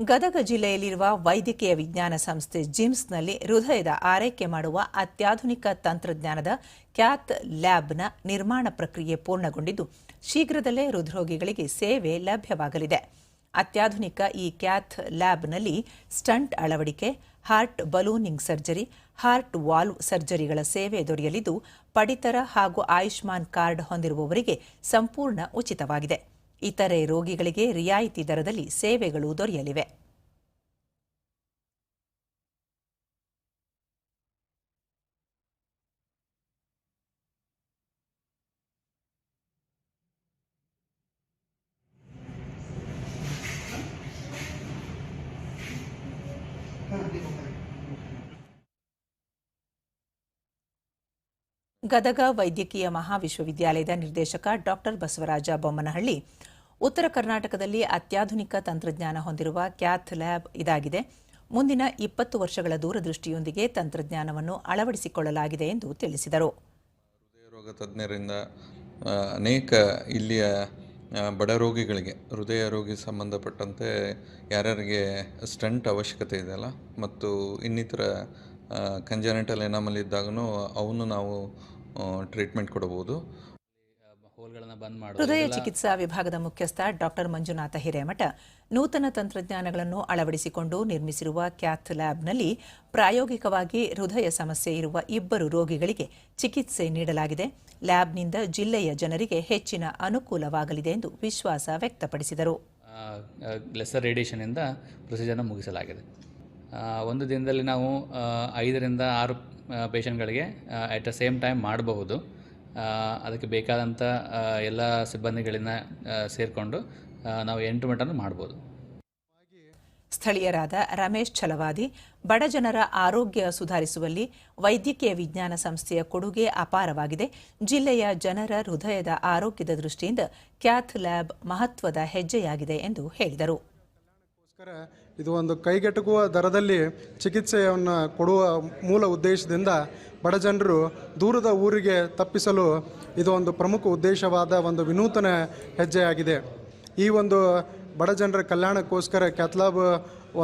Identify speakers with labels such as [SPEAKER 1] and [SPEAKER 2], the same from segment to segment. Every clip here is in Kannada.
[SPEAKER 1] ಗದಗ ಜಿಲ್ಲೆಯಲ್ಲಿರುವ ವೈದ್ಯಕೀಯ ವಿಜ್ಞಾನ ಸಂಸ್ಥೆ ಜಿಮ್ಸ್ನಲ್ಲಿ ಹೃದಯದ ಆರೈಕೆ ಮಾಡುವ ಅತ್ಯಾಧುನಿಕ ತಂತ್ರಜ್ಞಾನದ ಕ್ಯಾತ್ ಲ್ಯಾಬ್ನ ನಿರ್ಮಾಣ ಪ್ರಕ್ರಿಯೆ ಪೂರ್ಣಗೊಂಡಿದ್ದು, ಶೀಘ್ರದಲ್ಲೇ ಹೃದ್ರೋಗಿಗಳಿಗೆ ಸೇವೆ ಲಭ್ಯವಾಗಲಿದೆ. ಅತ್ಯಾಧುನಿಕ ಈ ಕ್ಯಾತ್ ಲ್ಯಾಬ್ನಲ್ಲಿ ಸ್ಟಂಟ್ ಅಳವಡಿಕೆ, heart ballooning surgery, heart valve ಸರ್ಜರಿಗಳ ಸೇವೆ ದೊರೆಯಲಿದ್ದು, ಪಡಿತರ ಹಾಗೂ ಆಯುಷ್ಮಾನ್ ಕಾರ್ಡ್ ಹೊಂದಿರುವವರಿಗೆ ಸಂಪೂರ್ಣ ಉಚಿತವಾಗಿದೆ. ಇತರೆ ರೋಗಿಗಳಿಗೆ ರಿಯಾಯಿತಿ ದರದಲ್ಲಿ ಸೇವೆಗಳು ದೊರೆಯಲಿವೆ. ಗದಗ ವೈದ್ಯಕೀಯ ಮಹಾವಿಶ್ವವಿದ್ಯಾಲಯದ ನಿರ್ದೇಶಕ ಡಾಕ್ಟರ್ ಬಸವರಾಜ ಬೊಮ್ಮನಹಳ್ಳಿ ಉತ್ತರ ಕರ್ನಾಟಕದಲ್ಲಿ ಅತ್ಯಾಧುನಿಕ ತಂತ್ರಜ್ಞಾನ ಹೊಂದಿರುವ ಕ್ಯಾಥ್ ಲ್ಯಾಬ್ ಇದಾಗಿದೆ. ಮುಂದಿನ ಇಪ್ಪತ್ತು ವರ್ಷಗಳ ದೂರದೃಷ್ಟಿಯೊಂದಿಗೆ ತಂತ್ರಜ್ಞಾನವನ್ನು ಅಳವಡಿಸಿಕೊಳ್ಳಲಾಗಿದೆ ಎಂದು ತಿಳಿಸಿದರು.
[SPEAKER 2] ಹೃದಯ ರೋಗ ತಜ್ಞರಿಂದ ಅನೇಕ ಇಲ್ಲಿಯ ಬಡ ರೋಗಿಗಳಿಗೆ, ಹೃದಯ ರೋಗಿ ಸಂಬಂಧಪಟ್ಟಂತೆ ಯಾರ್ಯಾರಿಗೆ ಸ್ಟಂಟ್ ಅವಶ್ಯಕತೆ ಇದೆಯಲ್ಲ ಮತ್ತು ಇನ್ನಿತರ ಕಂಜನೆಟಲ್ ಎನಾಮಲ್ ಇದ್ದಾಗೂ ಅವನು ನಾವು ಟ್ರೀಟ್ಮೆಂಟ್ ಕೊಡಬಹುದು.
[SPEAKER 1] ಹೃದಯ ಚಿಕಿತ್ಸಾ ವಿಭಾಗದ ಮುಖ್ಯಸ್ಥ ಡಾಕ್ಟರ್ ಮಂಜುನಾಥ ಹಿರೇಮಠ ನೂತನ ತಂತ್ರಜ್ಞಾನಗಳನ್ನು ಅಳವಡಿಸಿಕೊಂಡು ನಿರ್ಮಿಸಿರುವ ಕ್ಯಾಥ್ ಲ್ಯಾಬ್ನಲ್ಲಿ ಪ್ರಾಯೋಗಿಕವಾಗಿ ಹೃದಯ ಸಮಸ್ಯೆ ಇರುವ ಇಬ್ಬರು ರೋಗಿಗಳಿಗೆ ಚಿಕಿತ್ಸೆ ನೀಡಲಾಗಿದೆ. ಲ್ಯಾಬ್ನಿಂದ ಜಿಲ್ಲೆಯ ಜನರಿಗೆ ಹೆಚ್ಚಿನ ಅನುಕೂಲವಾಗಲಿದೆ ಎಂದು ವಿಶ್ವಾಸ ವ್ಯಕ್ತಪಡಿಸಿದರು.
[SPEAKER 3] ಲೆಸರ್ ರೇಡಿಯೇಷನಿಂದ ಪ್ರೊಸೀಜರ್ನ ಮುಗಿಸಲಾಗಿದೆ. ಒಂದು ದಿನದಲ್ಲಿ ನಾವು ಐದರಿಂದ ಆರು ಪೇಷಂಟ್ಗಳಿಗೆ ಅಟ್ ದ ಸೇಮ್ ಟೈಮ್ ಮಾಡಬಹುದು. ಅದಕ್ಕೆ ಬೇಕಾದಂಥ ಎಲ್ಲ ಸಿಬ್ಬಂದಿಗಳನ್ನ ಸೇರಿಕೊಂಡು ನಾವು ಎಂಟು ಮಟನ್ನು ಮಾಡ್ಬೋದು.
[SPEAKER 1] ಸ್ಥಳೀಯರಾದ ರಮೇಶ್ ಛಲವಾದಿ ಬಡಜನರ ಆರೋಗ್ಯ ಸುಧಾರಿಸುವಲ್ಲಿ ವೈದ್ಯಕೀಯ ವಿಜ್ಞಾನ ಸಂಸ್ಥೆಯ ಕೊಡುಗೆ ಅಪಾರವಾಗಿದೆ. ಜಿಲ್ಲೆಯ ಜನರ ಹೃದಯದ ಆರೋಗ್ಯದ ದೃಷ್ಟಿಯಿಂದ ಕ್ಯಾಥ್ ಲ್ಯಾಬ್ ಮಹತ್ವದ ಹೆಜ್ಜೆಯಾಗಿದೆ ಎಂದು ಹೇಳಿದರು.
[SPEAKER 4] ಗೋಸ್ಕರ ಇದು ಒಂದು ಕೈಗೆಟುಕುವ ದರದಲ್ಲಿ ಚಿಕಿತ್ಸೆಯನ್ನು ಕೊಡುವ ಮೂಲ ಉದ್ದೇಶದಿಂದ ಬಡ ಜನರು ದೂರದ ಊರಿಗೆ ತಪ್ಪಿಸಲು ಇದು ಒಂದು ಪ್ರಮುಖ ಉದ್ದೇಶವಾದ ಒಂದು ವಿನೂತನ ಹೆಜ್ಜೆಯಾಗಿದೆ. ಈ ಒಂದು ಬಡ ಜನರ ಕಲ್ಯಾಣಕ್ಕೋಸ್ಕರ ಕ್ಯಾತ್ಲಾಬ್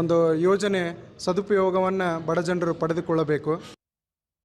[SPEAKER 4] ಒಂದು ಯೋಜನೆ ಸದುಪಯೋಗವನ್ನು ಬಡ ಜನರು ಪಡೆದುಕೊಳ್ಳಬೇಕು.